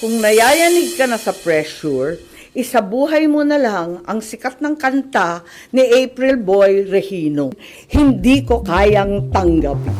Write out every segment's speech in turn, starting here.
Kung nayayanig ka na sa pressure, isabuhay mo na lang ang sikat ng kanta ni April Boy Regino. Hindi ko kayang tanggapin.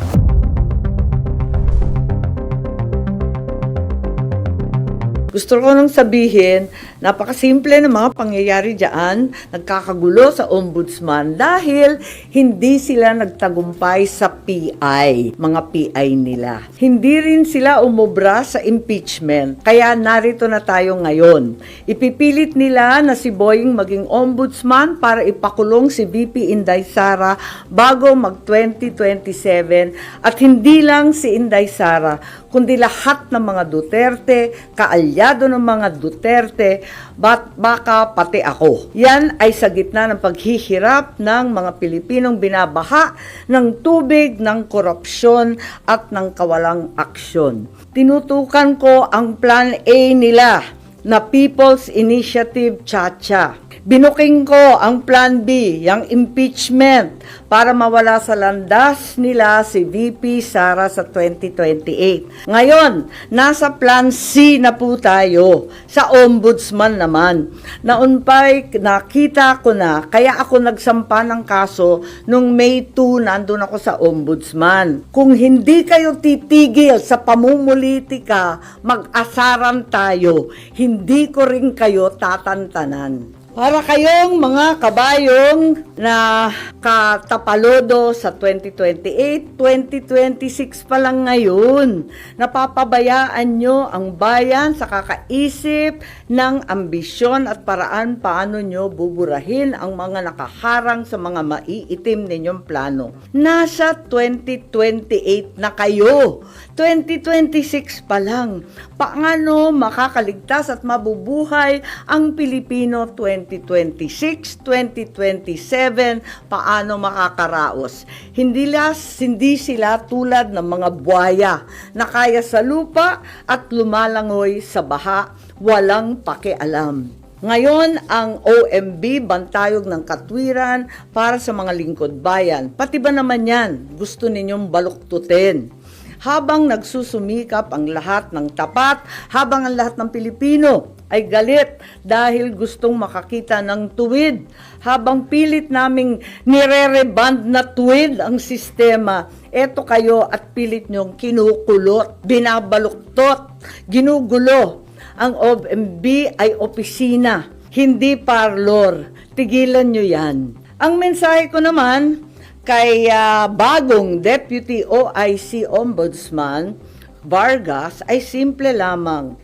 Gusto ko nang sabihin, napakasimple ng mga pangyayari dyan, nagkakagulo sa ombudsman dahil hindi sila nagtagumpay sa PI, mga PI nila. Hindi rin sila umubra sa impeachment, kaya narito na tayo ngayon. Ipipilit nila na si Boying maging ombudsman para ipakulong si VP Inday Sara bago mag 2027 at hindi lang si Inday Sara, kundi lahat ng mga Duterte, kaalyado ng mga Duterte, bat baka pati ako. Yan ay sa gitna ng paghihirap ng mga Pilipinong binabaha ng tubig, ng korupsyon at ng kawalang aksyon. Tinutukan ko ang Plan A nila na People's Initiative Chacha. Binuking ko ang Plan B, yung impeachment, para mawala sa landas nila si VP Sara sa 2028. Ngayon, nasa Plan C na po tayo, sa Ombudsman naman. Naunpay, nakita ko na, kaya ako nagsampa ng kaso nung May 2, nandun ako sa Ombudsman. Kung hindi kayo titigil sa pamumulitika, mag-asaran tayo. Hindi ko rin kayo tatantanan. Para kayong mga kabayong na katapalodo sa 2028, 2026 pa lang ngayon. Napapabayaan nyo ang bayan sa kakaisip ng ambisyon at paraan paano nyo buburahin ang mga nakaharang sa mga maiitim ninyong plano. Nasa 2028 na kayo. 2026 pa lang. Paano makakaligtas at mabubuhay ang Pilipino 2026, 2027, paano makakaraos. Hindi, las, hindi sila tulad ng mga buhaya na kaya sa lupa at lumalangoy sa baha, walang pakialam. Ngayon, ang OMB, Bantayog ng Katwiran, para sa mga lingkod bayan. Pati ba naman yan, gusto ninyong baluktutin? habang nagsusumikap ang lahat ng tapat, habang ang lahat ng Pilipino ay galit dahil gustong makakita ng tuwid, habang pilit naming nire-reband na tuwid ang sistema, eto kayo at pilit nyong kinukulot, binabaluktot, ginugulo. Ang OMB ay opisina, hindi parlor. Tigilan nyo yan. Ang mensahe ko naman, kay ah, bagong Deputy OIC Ombudsman Vargas ay simple lamang.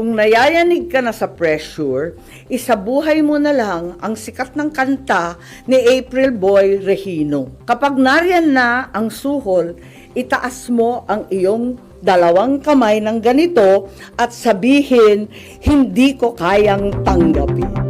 Kung nayayanig ka na sa pressure, isabuhay mo na lang ang sikat ng kanta ni April Boy Regino. Kapag nariyan na ang suhol, itaas mo ang iyong dalawang kamay ng ganito at sabihin, hindi ko kayang tanggapin.